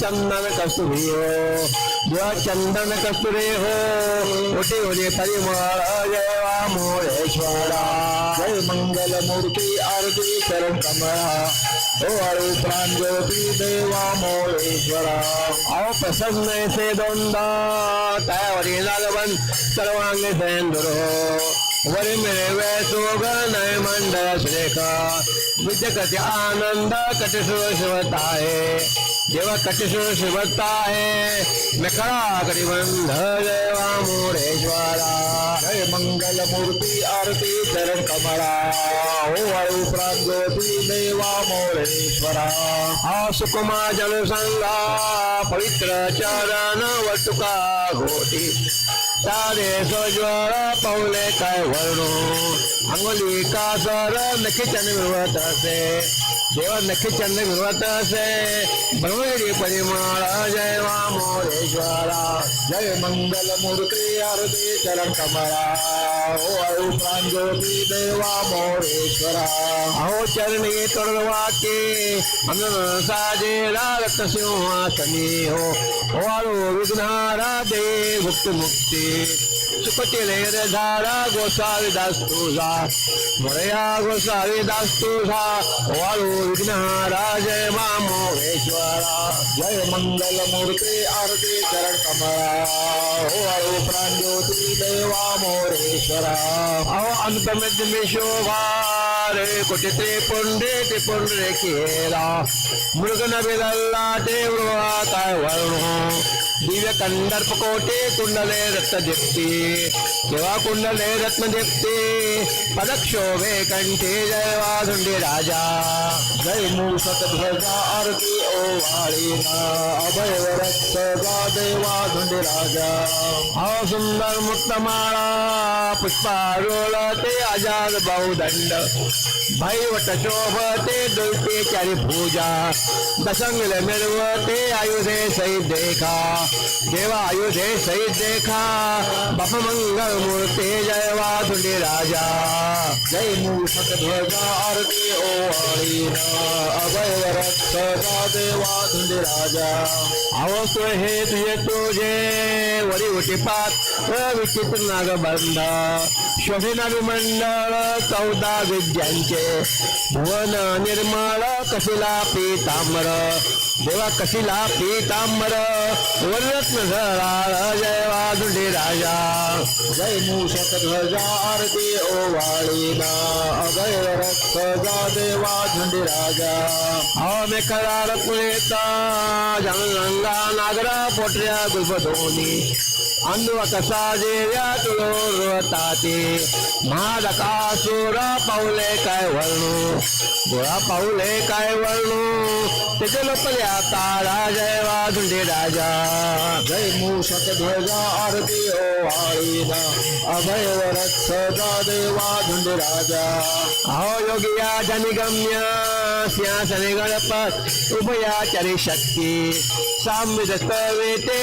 चंदन कस्तुरी हो देवा चंदन कस्तुरी हो उठी उठी परिमळ जयवा मोरेश्वरा जय मंगल मूर्ति आरती चरण कमरा ओ आळू प्रांजोती देवा मोळेश्वरा अहो प्रसन्न से दोनदा त्यावरी लागवन सर्वांगी सेंदुर वरी मिळवे सुगणय मंडळ सुरेख विद्यकती आनंद कटिसु शिवत आहे देवा कटिसु शिवत आहे मेखळा कटिबंध देवा मोरेश्वरा जय मंगल मूर्ति आरती चरण कमळा ओ आळू प्रांजोती देवा मोळेश्वरा हा सुकुमा जल संगा पवित्र चरण वटुका घोटी। सारे सज्वर पावले काय वळणू? अंगुली का सर नखी मिळवत असे? देवा ब्रह्मगिरी परिमळ जय वा मोरेश्वरा, जय मंगल मूर्ती, आरती, चरण कमळा ओ आळू प्रांजोती देवा मोळेश्वरा अहो चरणी तोडवाके अनन साजे रक्त सिंहासनी हो। वाळू विघ्नारा दे भुक्त मुक्ती। सुकटिले रे धारा गोसावी दास तुझा मोरया गोसावी दास तुझा वाळू विघ्नहारा जय मामोहेश्वरा जय मंगल मूर्ति आरती चरण कमळा वाळू प्राण प्रांजोती देवा मोरेश्वरा अहो अंतमित शोभा ते ते ते दिव्य कंदर्प कोटे कुंडले रत्न दीप्ती केव्हा कुंडले रत्न दीप्ती पदक्षोभे कंठे जय वाधुंडी राजा जय मूषक ध्वजा आरती ओ वाळीना अभय रक्त गा देवा धुंडी राजा अहो सुंदर मुक्तमाळा पुष्पारोळ ते आज़ाद बहुदंड भैवट शोभते दुलते चारी पूजा, दशंगल मिळवते आयुधे सहित देखा, देवा आयुधे सहित देखा, बाप मंगल मूर्ती जय वाधुंडी राजा। जय मूषक ध्वजा ओ वाळीना अभय देवा धुंडी राजा। हे तुझे तुझे, वरी उठी पात विचित्र नागबंध। शोभिना विमंडळ चौदा त्यांचे भुवन निर्मळ कशिला पीतांबर. देवा कशीला पीतांबर वररत्न झळा जय वाधुंडे राजा. जय मूषक ध्वजार आरती ओ वाळीला अभय रक्त जा देवा झुंडे राजा. आमे करार पुरेता जनगंगा नागरा पोटऱ्या गुलबधोनी अन्व कसा देव्या तुलोरवता ते महादका पाऊले काय वळणू? गोळा पाऊले काय वळणू? त्याचे लोक तारा जय वाधुंडे राजा। जय मूषक ध्वजा आरती ओ आई अभय वरक्ष देवा धुंडी राजा। हो योगिया जनिगम्य। सिंहासने गणपत उभयाचारी शक्ती। साम्य वेते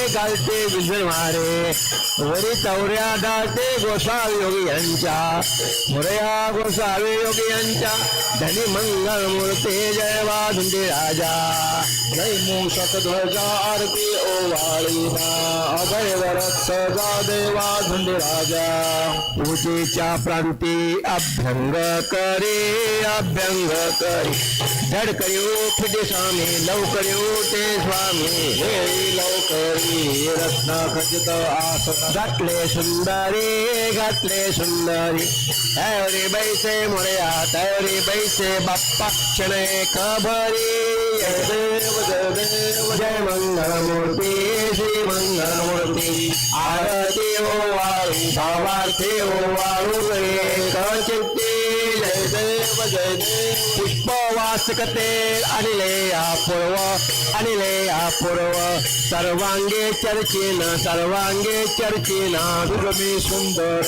वरी चौऱ्या डाळते गोसावी योगी यांच्या मुरया गोसावी योगी यांच्या धनी मंगल मूर्ती जय वाधुंडी राजा। जय मूषक ध्वजा आरती ओ वाळीना अभय रक्त देवा धुंडी राजा. पूजेच्या प्रांती अभ्यंग करे अभ्यंग करे. धड करी स्वामी लवकर उठे स्वामी. हे लवकरी रत्न खचित आसन. घातले सुंदरी घातले सुंदरी. तयारी बैसे मुळ्या तयारी बैसे बाप्पा. क्षण खबरी देव देव जय मंगळ मूर्ती श्री मंगल मूर्ती आरती ओ वाळू भावार्थी ओ वाळू रे चित्ती जय देव जय देव पुष्प वासकते अनिले अपूर्व अनिले अपूर्व सर्वांगे चर्चिन सर्वांगे चर्चिन दुर्मी सुंदर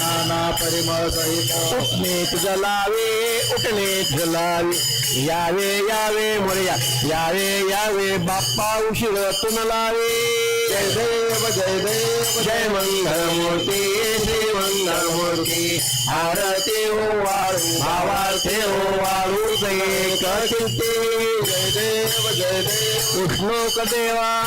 नाना परिमळ सहित उठणे तुझ लावे उठणे तुझं लावे यावे यावे मोरया यावे यावे बाप्पा उशीर तुन लावे जय देव जय देव जय मंगलमूर्ती श्री मंगलमूर्ती आरती हो, ओ वाळू भावार्थे ओ हो, वाळू जय कचिंती देव जय देव उष्णोक देवा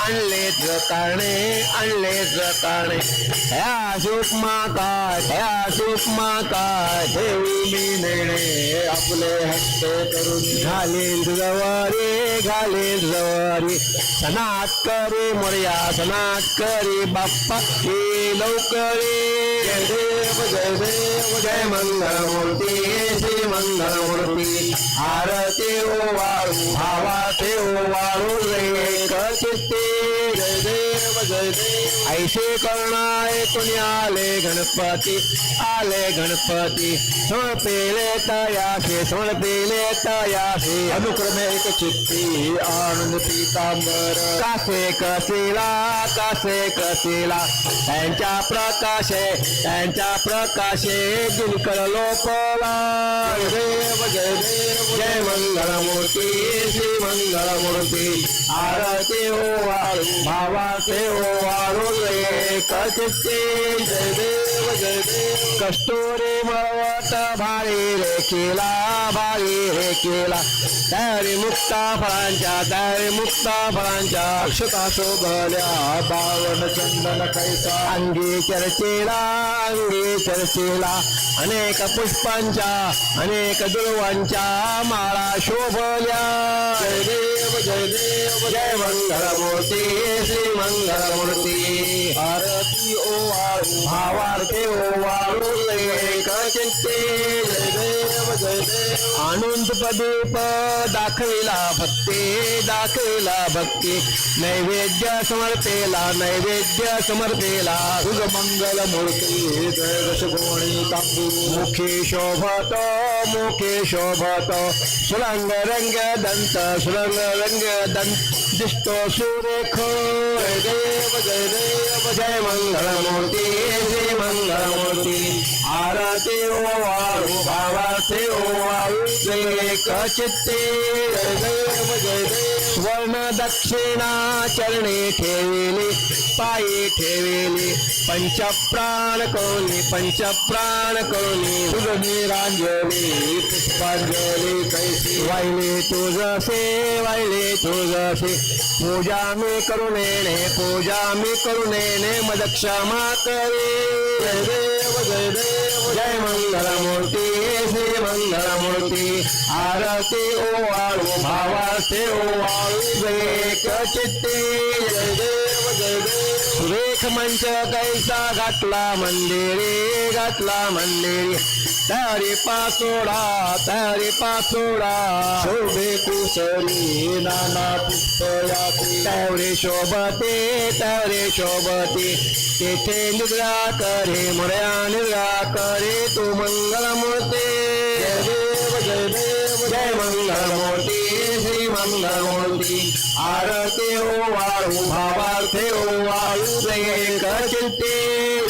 आणले कारणे आणले कारणे ह्या सुषमा काय ह्या सुषमा काय देवी मी नेणे आपले हस्ते करून. घाले जवारी घाले जवारी. सनात करे मोर्या सनात करे बाप्पा हे लवकरे. जय देव मूर्ति देव जय मंगळमूर्ती श्री मंगळमूर्ती आरती ओ वाळू भावाचे ओ वारु रे कचित्ते जय देव जय देव ऐसे करणारे गणपति आले गणपति। सुन गणपती तया से सुन सोळ तया तयासे अनुक्रमे एक चित्ती आनंद पीतांबर। कासे कसेला कासे कसेला त्यांच्या प्रकाशे त्यांच्या प्रकाशे दिनकर लोकला। जय देव जय देव। जय मंगळमूर्ती श्री मंगळमूर्ती आरती ओ वाळू भावाचे ओ वाळू रे कचित्ते जय देव जय देव मळवट भारी रे केला भारी रे केला. तयारी मुक्ता फळांच्या तयारी मुक्ता फळांच्या अक्षता शोभल्या बावन चंदन कैसा. अंगी चर्चेला अंगी चर्चेला. अनेक पुष्पांच्या अनेक दुर्वांच्या माळा शोभल्या. जय देव जय देव जय मंगल मूर्ती श्री मंगल मूर्ती आरती ओ वाळू भावार्थे ओ वाळू एक जय देव जय आनंद प्रदीप दाखविला भक्ती दाखविला भक्ती नैवेद्य समर्पेला नैवेद्य समर्पेला तुझ मंगल मूर्ती दशगोणी तांबू। मुखी शोभत मुखी शोभत सुरंग रंग दंत सुरंग रंग दंत दिसतो सुरेख। देव जय देव। जय मंगल देव जय श्री मंगळमूर्ती आरती ओ वाळू भावाचे ओ वाळू एक चित्ते देव स्वर्ण दक्षिणा चरणी ठेविली पायी ठेविली पंचप्राण कोणी पंचप्राण कोणी तुझ नीरांजली पुष्पांजली कैसी. वाहिले तुझसे वाहिले तुझसे. पूजा मी करुणेने पूजा मी करुणेने मद क्षमा करे. जय देव जय देव. जय मंगलमूर्ती श्री मंगलमूर्ती आरती ओवाळू भावासे ओवाळू वेक चित्ते जय। सुरेख मंच कैसा घातला मंदिरे घातला मंदिरे. तारे पासोडा तयारी पासोडा शोभे कुसरी नाना पुष्प याती तवरे शोभते तवरे शोभते. तेथे निद्रा करे मुर्या निद्रा करे तू मंगलमूर्ती. जय आरती ओ देव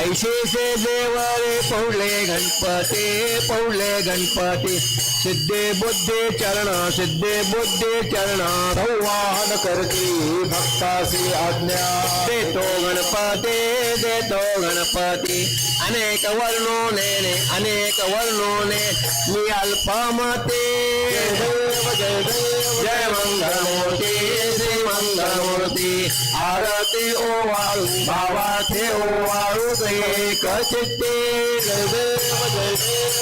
ऐशेचे देवरे पौले गणपती पौले गणपती। सिद्धे बुद्धे चरण, सिद्धे बुद्धे चरण। संवाहन करती भक्तासी आज्ञा। दे देतो गणपती देतो गणपती। अनेक वर्णोने अनेक वर्णोने मी अल्पमते मंगळमूर्ती श्री मंगळमूर्ती आरती ओवाळू भावाचे ओवाळू दे कचित्ते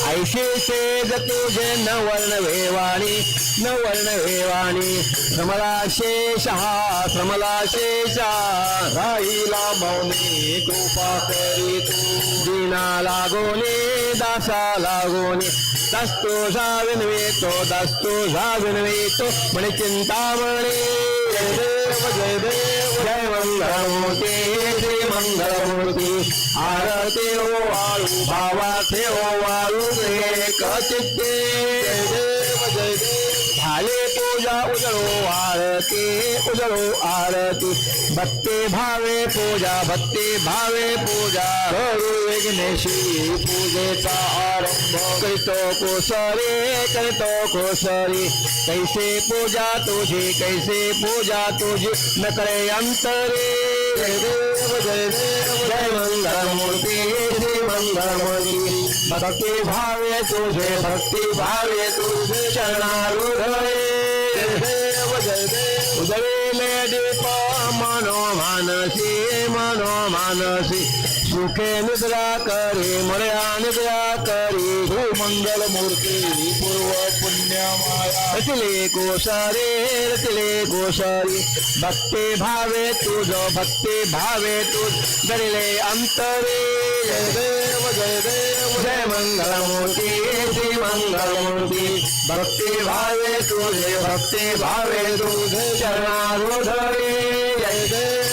ऐशी शेज तुझे नवर्ण वेवाणी नवर्ण वेवाणी. श्रमला शेषहा श्रमला शेषा राईला मौनी कृपा करी तू. दिना लागोने दासा लागोने. दस्तो विनवेतो दस्तोषा विनवेतो मणि चिंतामणे जय देव जय देव, जय मंगळमूर्ती श्री मंगळमूर्ती आरती ओ वाळू भावाचे ओ वाळू एक कचित्ते। जय देव जय देव। भाले पूजा उजळो आरती उजळो आरती। भक्ति भावे पूजा, भक्ति भावे पूजा। करू विघ्नेशी पूजेचा आरंभ करीतो कोसरी करीतो कोसरी। कैसे पूजा तुझी, कैसे पूजा तुझी। न करे अंतरे। जय देव जय देव जय मंगळमूर्ती श्री मंगळमूर्ती भक्ती भावे तुझे, भक्ति भावे तुझे। चरणारुधये मानसी सुखे निद्रा करी मर्या निद्रा करी। मंगल मूर्ति पूर्व पुण्यमाया रचले गोसारे रचले गोसारी। भक्ती भावे तुझ भक्ती भावे तुझ। दरिले अंतरे। जय देव जय देव जय मंगलमूर्ती श्री मंगल मूर्ति भक्ति भावे तुझे भक्ति भावे तुझे। चरणारुधरे जय जय जय देव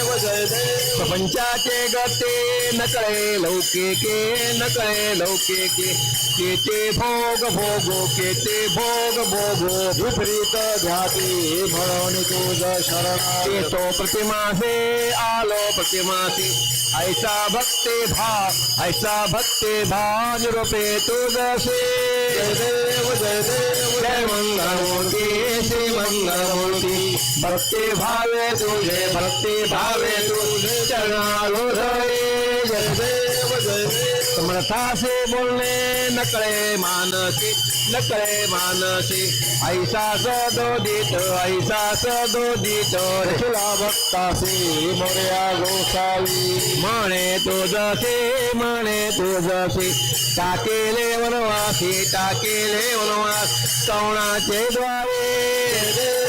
प्रपंचाचे गते न कळे लौकिके न कळे लौकिके केते भोग भोगो, केते भोग भोगो। विपरीत ध्याती म्हणून तुझ शरण। तो प्रतिमासे आलो प्रतिमासी ऐसा भक्ती भा, ऐसा भक्ती भाव निरूपे तुझसे जय देव जय देव, जय मंगलमूर्ती, श्री मंगलमूर्ती। भक्ती भावे तुझे भक्ती भावे तुझे चरणारुधरे धरे जयदेव जय देव समर्था से बोलने न करे मानसी न करे मानसी। ऐसा सदोदित ऐसा सदोदित। तुला भक्तासी मोर्या गोसावी। म्हणे तुझसे म्हणे तुझसे टाकेले वनवासी टाकेले वनवास। कवणाचे द्वारे?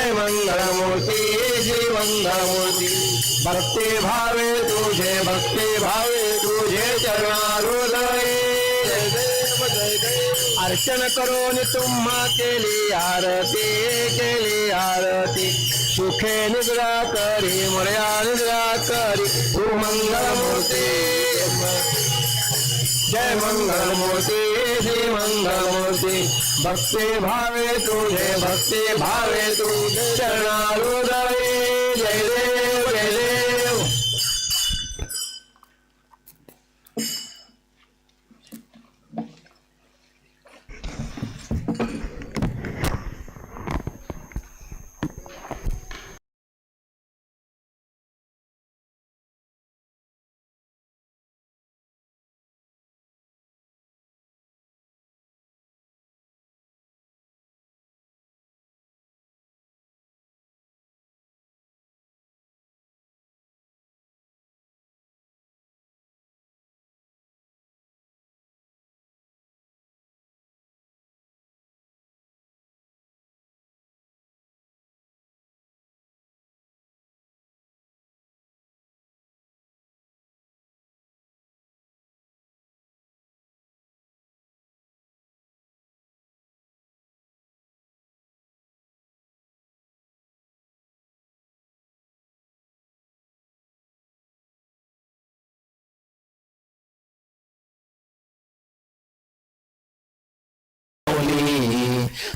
जय मंगलमूर्ती श्री मंगलमूर्ती भक्ति भावे तुझे, भक्ति भावे तुझे चरणारुदये। जय देव जय देव अर्चन करून तुम्हा केली आरती केली आरती। सुखे निद्रा करी, मर्या निद्रा करी तू मंगलमूर्ती जय मंगलमूर्ति श्री मंगलमूर्ति भक्ति भावे तुझे भक्ति भावे तुझे। चरणारुदये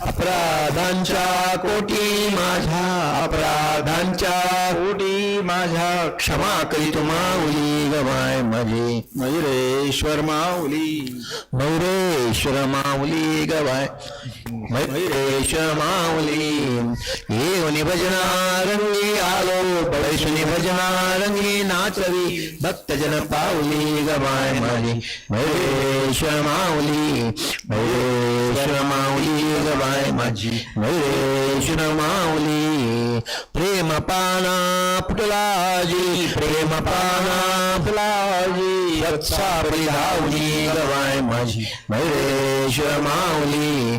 अपराधांच्या कोटी माझ्या, अपराधांच्या कोटी माझ्या. क्षमा करीत माऊली गवाय माझी मयुरेश्वर माऊली. मौरेश्वर माऊली गवाय मयुरेश माऊली भजनारंगी आलो पळशुनी भजनारंगी नाचवी भक्तजन पाऊली गमाय माझी मयुरेश माऊली मयुरेश माऊली गमाय माझी मयुरेश माऊली प्रेम पाना पुटलाजी प्रेम पाना फुलाजी रक्षा धावली गवाय माझी मयुरेश माऊली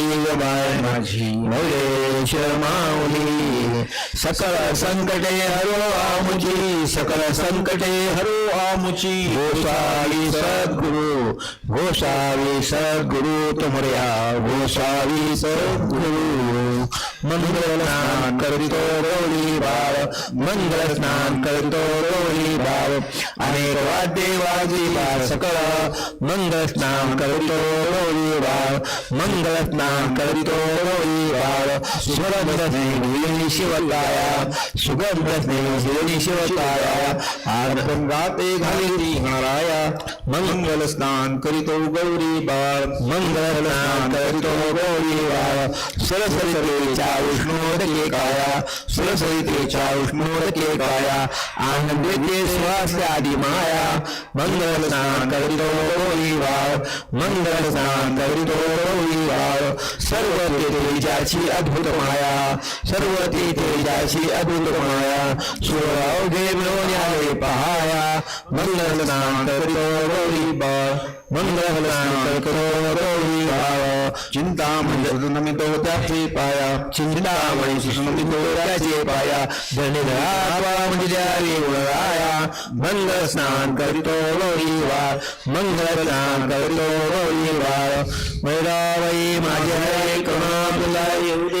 गवाय माझी मयुरेश्वर माऊली सकल संकटे हरो आमुची सकल संकटे हरो आमुची गोसावी सद्गुरु गोसावी सद्गुरु तुमऱ्या गोसावी सद्गुरु मंगल स्नान करितो गौरी बाळ मंगल स्नान करितो गौरी बाळ अनेक वाद्ये वाजविता सकळ मंगल स्नान करितो गौरी बाळ मंगल स्नान करितो गौरी बाळ सुगंध स्नेही शिवताया, सुगंध स्नेही शिवताया। आरपण गाते घाली हराया मंगल स्नान करितो गौरी बाळ मंगल स्नान करितो गौरी बाळ सरस्वतीच्या विष्णोदके काया सरस्वतीच्या विष्णोदके काया आनंदते श्वास आदि माया मंगल स्नान करितो गौरी बाळ मंगल स्नान करितो गौरी बाळ सर्व ते तेजाची अद्भुत माया सर्व ते तेजाची अद्भुत माया मिळून आले पहाया मंगल स्नान करितो गौरी बाळ मंगल स्नान करितो गौरी बाळ चिंतामणी मंगल स्नान करितो गौरी बाळ मंगल स्नान करितो गौरी आई तुला येऊ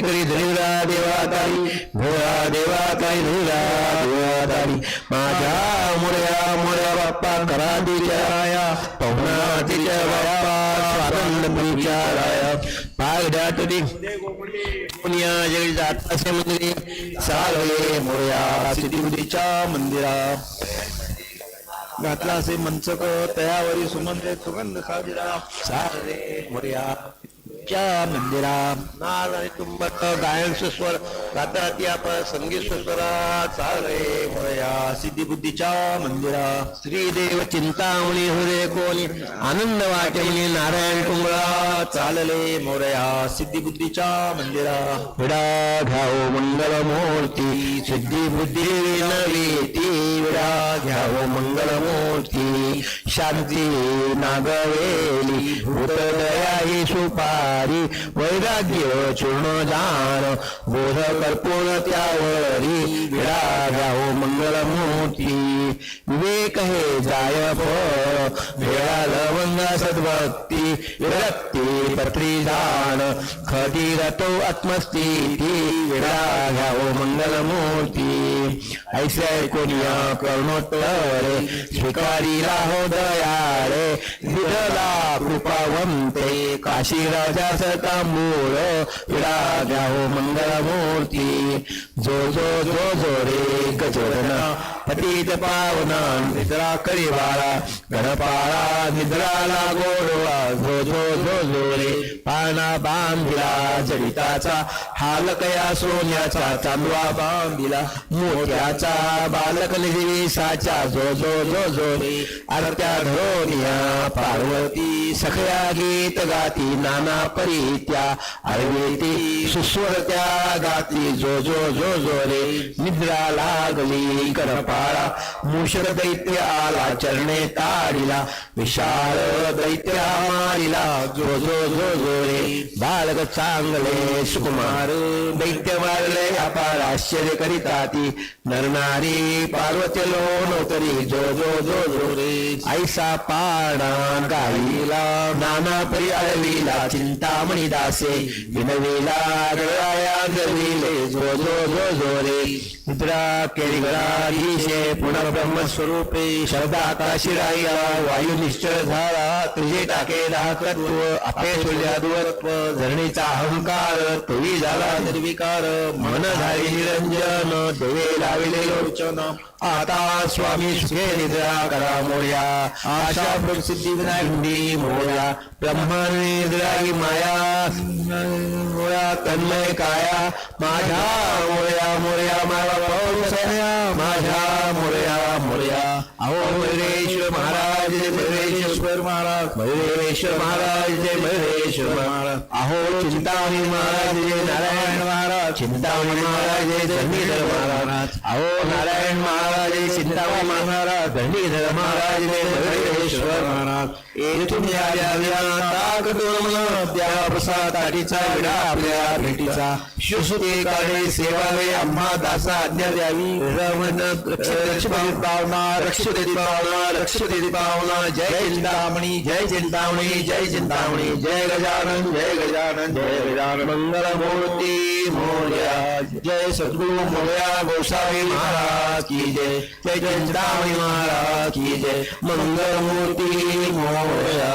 करी धुरा देवातारी धुरा देवातारी धुरा देवातारी माझ्या मुळ्या मुळ्या बाप्पा करा तिच्या पवना तिच्या बाप्पा स्वानंद तुमच्या राया. भाग द्या तुझी पुण्या जय जाताचे मंदिरे. चालले मुळ्या सिद्धीच्या मंदिरा. घातला असे मंचक तयावरी सुमंत सुगंध साजरा. सारे मुर्या. च्या मंदिरा नारतुंबक गायनस स्वर गाताती आपण संगीत स्वरा चाले होया. सिद्धी बुद्धीच्या मंदिरा श्रीदेव चिंतामणी हृदय कोणी आनंद वाटे नारायण कुंबळा चालले मोरया. सिद्धी बुद्धीच्या मंदिरा विडा घ्याव मंगल मूर्ती सिद्धी बुद्धी नवी ती विडा घ्याव मंगल मूर्ती शांती नागवेली भूतदया ही सुपारी वैराग्य चूर्ण जाण बोध कर्पूर त्यावरी राजाओ घ्यावो हो मंगल मूर्ती. विवेक हे जाय फळ वेळा लवंग सद्भक्ती विरक्ती पत्री जाण. खटी रतो आत्मस्थिती राजाओ घ्यावो हो मंगल मूर्ती. ऐसे कोणी करुणोत्तरे स्वीकारी राहो दयाळे विठला कृपावंते काशी राजा सतांबूळ विडा घ्यावो मंगल मूर्ती जो जो जो जो रे गजोदन पतित पावना निद्रा करी बाळा गणपाळा निद्राला गोडवा जो जो जो जो रे पाना बांधिला जडिताचा हालकया सोन्याचा चांदवा बांबिला मोठ्याचा बालक साचा जो जो जो जो आरत्या धोनिया पार्वती सखया गीत गाती नाना परित्या अरवेती सुस्वरत्या गाती जो जो जो जो रे. निद्रा लागली करपाळा मूषक दैत्य आला चरणे ताडिला विशाल दैत्या मारिला जो जो जो जो रे. बालक चांगले सुकुमार दैत्य मारले अपार आश्चर्य करीता ती नरनारी पार्वती लोणोतरी जो जो जो जो रे. ऐसा पाडा गाईला नाना परी अळविला चिंतामणी दासे. विनविला गळाया गविले जो जो जो जो रे. निद्रा केळीगळाधीशे पुनर्ब्रह्म स्वरूपे शब्दाता शिराया. वायू निश्चळ झाला तुझे टाके दाहकत्व आपे सूर्यादुवत्व धरणीचा अहंकार तोही झाला निर्विकार मन झाले निरंजन देवे लाविले लोचन आता स्वामी सुखे निद्रा करा मोर्या आशा प्रसिद्धी विनायक मोर्या। ब्रह्मांड निद्रागी माया। मोर्या तन्मय काया। मोर्या मोर्या माया पाऊसया माझ्या मोर्या मोर्या। अहो मयुरेश्वर महाराज जय मयुरेश्वर। महाराज। मयुरेश्वर महाराज जय अहो चिंतामणी महाराज जय नारायण महाराज चिंतामणी महाराज जय धरणीधर महाराज अहो नारायण महाराज जय चिंतामणी महाराज धरणीधर महाराज जय महाराज. येथून या ताक द्या प्रसाद ताटीचा विडा आपल्या भेटीचा. शुश्रुते काढे सेवावे आम्हा दासा आज्ञा द्यावी. रमण रक्षित पावना रक्षित पावना रक्षित पावना. जय चिंतामणी जय चिंतामणी जय चिंतामणी. जय गजानन जय गजानन जय गजानन. मंगल मूर्ती मोर्या. जय सद्गुरु मोर्या गोसा गोसावी महाराज की जय. जय चिंतामणी महाराज की जय. मंगलमूर्ती मोया